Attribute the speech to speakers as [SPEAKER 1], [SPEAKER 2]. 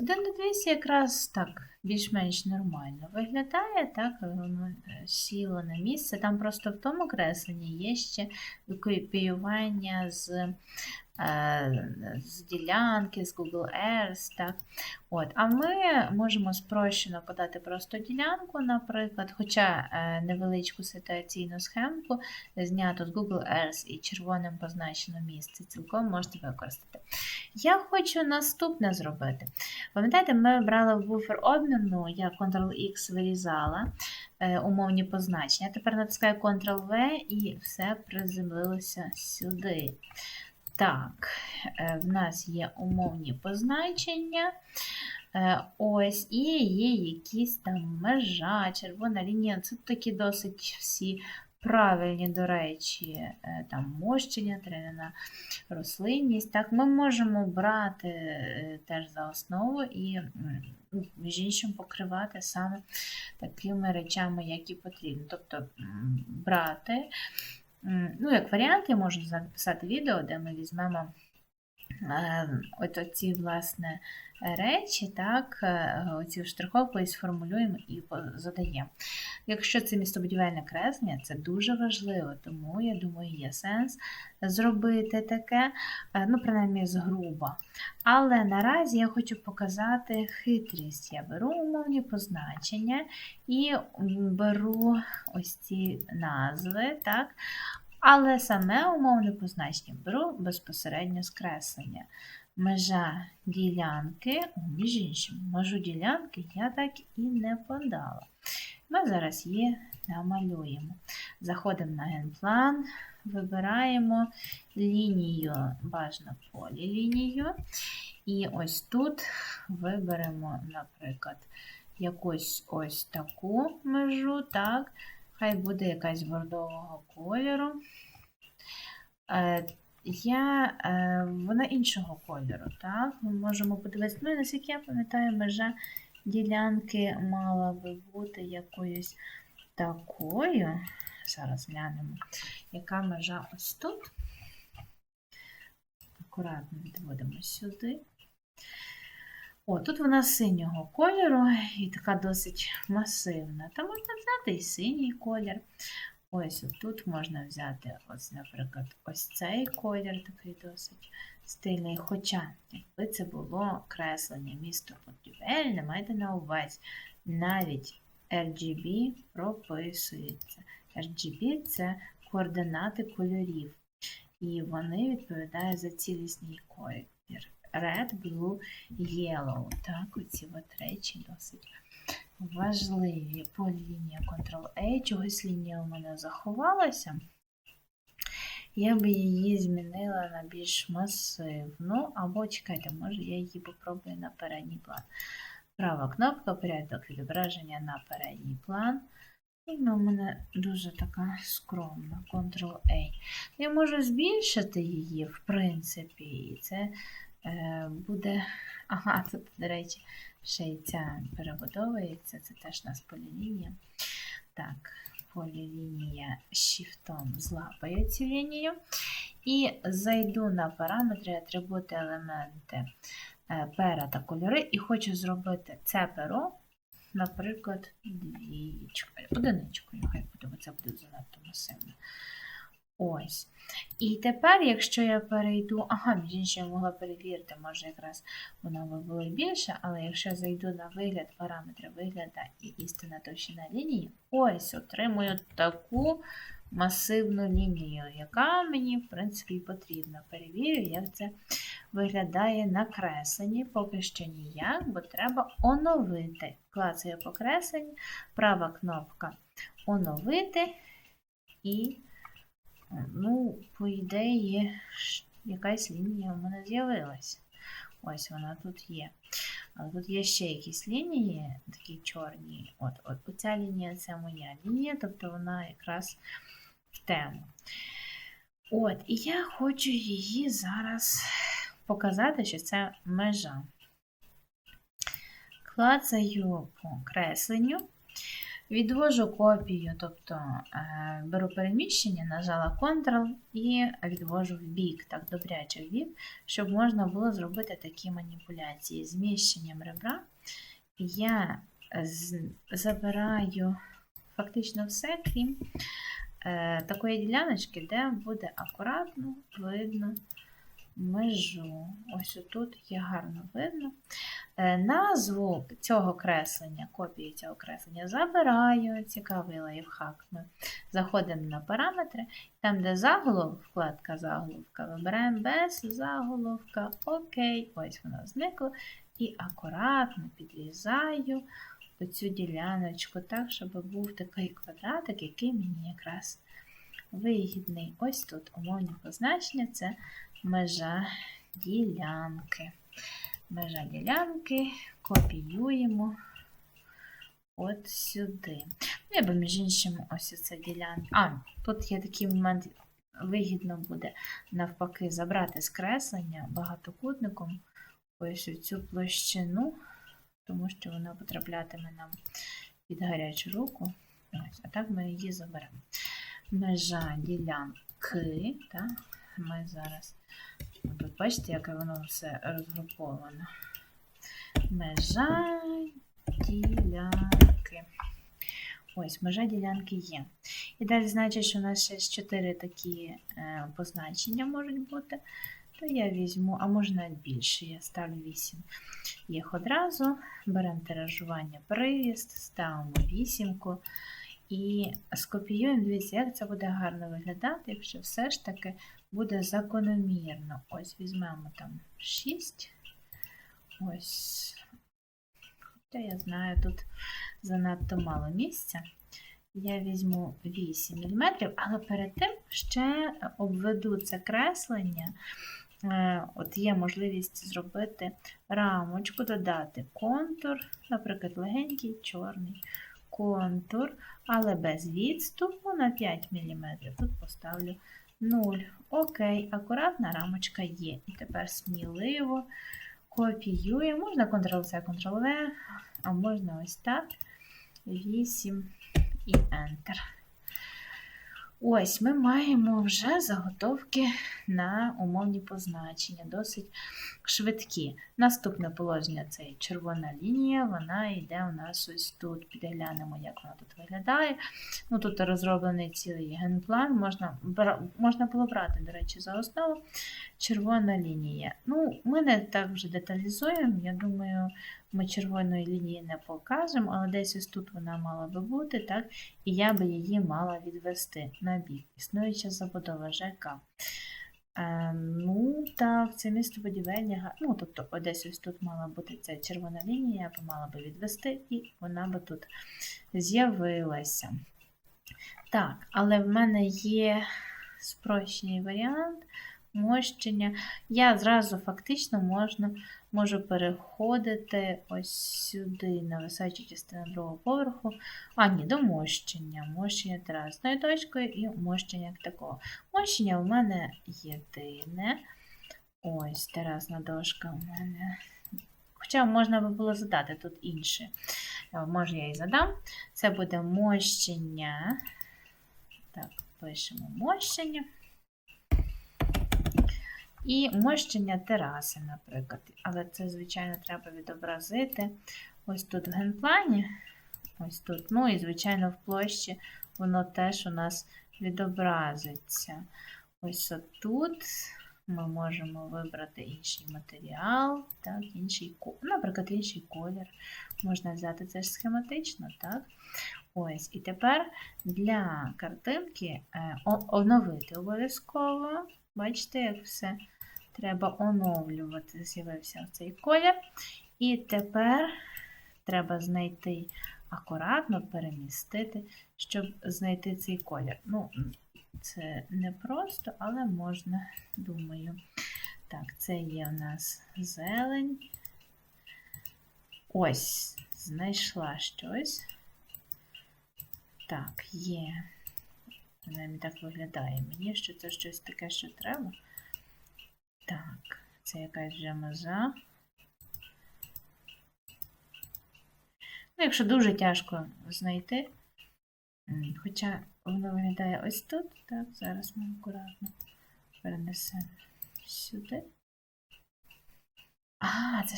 [SPEAKER 1] Один на 200 якраз так більш-менш нормально виглядає, так, воно е, сіло на місце. Там просто в тому кресленні є ще копіювання з, е, з ділянки, з Google Earth. Так. От. А ми можемо спрощено подати просто ділянку, наприклад, хоча е, невеличку ситуаційну схемку знято з Google Earth і червоним позначено місце, цілком можете використати. Я хочу наступне зробити. Пам'ятаєте, ми брали в буфер обміну, я Ctrl-X вирізала е, умовні позначення. Тепер натискаю Ctrl-V і все приземлилося сюди. Так, е, в нас є умовні позначення. Е, Ось, і є якісь там межа, червона лінія. Це такі досить всі правильні, до речі, е, там мощення, тренена рослинність. Так, ми можемо брати теж за основу і між іншим покривати саме такими речами, які потрібні. Тобто брати, ну, як варіант, я можу записати відео, де ми візьмемо от оці, власне, речі, так, е, оці штриховку сформулюємо і задаємо. Якщо це містобудівельне креслення, це дуже важливо, тому я думаю, є сенс зробити таке, е, ну, принаймні, згруба. Але наразі я хочу показати хитрість. Я беру умовні позначення і беру ось ці назви, так? Але саме умовне позначення беру безпосередньо з креслення. Межа ділянки, між іншим, межу ділянки я так і не подала. Ми зараз її намалюємо. Заходимо на генплан, вибираємо лінію, бажано полілінію. І ось тут виберемо, наприклад, якусь ось таку межу, так, хай буде якась бордового кольору. Е, Я, е, вона іншого кольору, так? Ми можемо подивитися. Ну, наскільки я пам'ятаю, межа ділянки мала би бути якоюсь такою. Зараз глянемо, яка межа ось тут. Акуратно відводимо сюди. О, тут вона синього кольору і така досить масивна. Та можна взяти і синій колір. Ось тут можна взяти, ось, наприклад, ось цей колір такий досить стильний. Хоча, якби це було креслення місто будівельне, майте на увазі, навіть RGB прописується. RGB це координати кольорів, і вони відповідають за цілісний колір. Red, blue, yellow. Так, оці от речі досить важливі. Полілінія Ctrl-A, чогось лінія у мене заховалася. Я би її змінила на більш масивну, або чекайте, може я її попробую на передній план. Права кнопка, порядок відображення на передній план. І вона у мене дуже така скромна. Ctrl-A. Я можу збільшити її, в принципі, і це буде. Ага, тут, до речі, ще й ця перебудовується, це теж у нас полілінія. Так, полілінія shift злапаю цю лінію. І зайду на параметри, атрибути, елементи е, пера та кольори, і хочу зробити це перо, наприклад, двічкою, одиничкою, хай буде, бо це буде занадто масивно. Ось. І тепер, якщо я перейду, ага, між іншим я могла перевірити, може якраз воно би було більше, але якщо я зайду на вигляд, параметри вигляда і істинна товщина лінії, ось отримую таку масивну лінію, яка мені, в принципі, потрібна. Перевірю, як це виглядає на кресленні. Поки що ніяк, бо треба оновити. Клацаю по кресленні, права кнопка оновити і. Ну, по ідеї, якась лінія в мене з'явилася. Ось вона тут є. Але тут є ще якісь лінії, такі чорні. От, от оця лінія це моя лінія, тобто вона якраз в тему. От, і я хочу її зараз показати, що це межа. Клацаю по кресленню. Відвожу копію, тобто е, беру переміщення, нажала Ctrl і відвожу в бік, так добряче в бік, щоб можна було зробити такі маніпуляції. Зміщенням ребра я з- забираю фактично все, крім е, такої діляночки, де буде акуратно видно межу. Ось тут є гарно видно. Е, Назву цього креслення, копії цього креслення забираю. Цікавий лайфхак. Ми заходимо на параметри, там, де заголовок, вкладка заголовка, вибираємо без заголовка. Окей, ось воно зникло. І акуратно підрізаю оцю діляночку так, щоб був такий квадратик, який мені якраз вигідний. Ось тут умовні позначення це межа ділянки. Межа ділянки копіюємо от сюди. Ну, би, між іншим, ось ця ділянка. А, тут є такий момент, вигідно буде навпаки забрати з креслення багатокутником ось цю площину, тому що вона потраплятиме нам під гарячу руку. Ось, а так ми її заберемо. Межа ділянки, так, ми зараз Бачите, яке воно все розгруповано. Межа ділянки. Ось, межа ділянки є. І далі значить, що у нас ще 4 такі е, позначення можуть бути. То я візьму, а може навіть більше, я ставлю 8 їх одразу. Беремо тиражування привіст, ставимо вісімку. І скопіюємо, дивіться, як це буде гарно виглядати, якщо все ж таки буде закономірно. Ось візьмемо там 6. Ось. Хоча я знаю, тут занадто мало місця. Я візьму 8 мм, але перед тим ще обведу це креслення. Е, От є можливість зробити рамочку, додати контур, наприклад, легенький чорний контур, але без відступу на 5 мм. Тут поставлю 0. Окей, акуратна рамочка є. І тепер сміливо копіюємо. Можна Ctrl-C, Ctrl-V, а можна ось так. 8 і Enter. Ось ми маємо вже заготовки на умовні позначення, досить швидкі. Наступне положення це червона лінія, вона йде у нас ось тут. Підглянемо, як вона тут виглядає. Ну, Тут розроблений цілий генплан, можна, можна було брати, до речі, за основу. Червона лінія. Ну, Ми не так вже деталізуємо. Я думаю, ми червоної лінії не покажемо, але десь ось тут вона мала би бути, так? і я би її мала відвести на бік. Існуюча забудова ЖК. Е, ну, так, це містобудівельня, га- ну, тобто, о, десь ось тут мала бути ця червона лінія, я б мала би відвести, і вона би тут з'явилася. Так, але в мене є спрощений варіант мощення. Я зразу фактично можна, можу переходити ось сюди, на височу частину другого поверху. А, ні, до мощення. Мощення терасною точкою і мощення як такого. Мощення у мене єдине. Ось терасна дошка у мене. Хоча можна би було задати тут інше. Е, Може, я і задам. Це буде мощення. Так, пишемо мощення. І мощення тераси, наприклад. Але це, звичайно, треба відобразити. Ось тут в генплані. Ось тут. Ну і, звичайно, в площі воно теж у нас відобразиться. Ось тут ми можемо вибрати інший матеріал, так, інший, наприклад, інший колір. Можна взяти це ж схематично, так? Ось, і тепер для картинки е, оновити обов'язково. Бачите, як все треба оновлювати. З'явився цей колір. І тепер треба знайти акуратно перемістити, щоб знайти цей колір. Ну, це не просто, але можна, думаю. Так, це є у нас зелень. Ось, знайшла щось. Так, є. Принаймні так виглядає мені, що це щось таке, що треба. Це якась вже. Ну, якщо дуже тяжко знайти, Хоча воно виглядає ось тут, так, зараз ми акуратно перенесемо сюди. А, це ж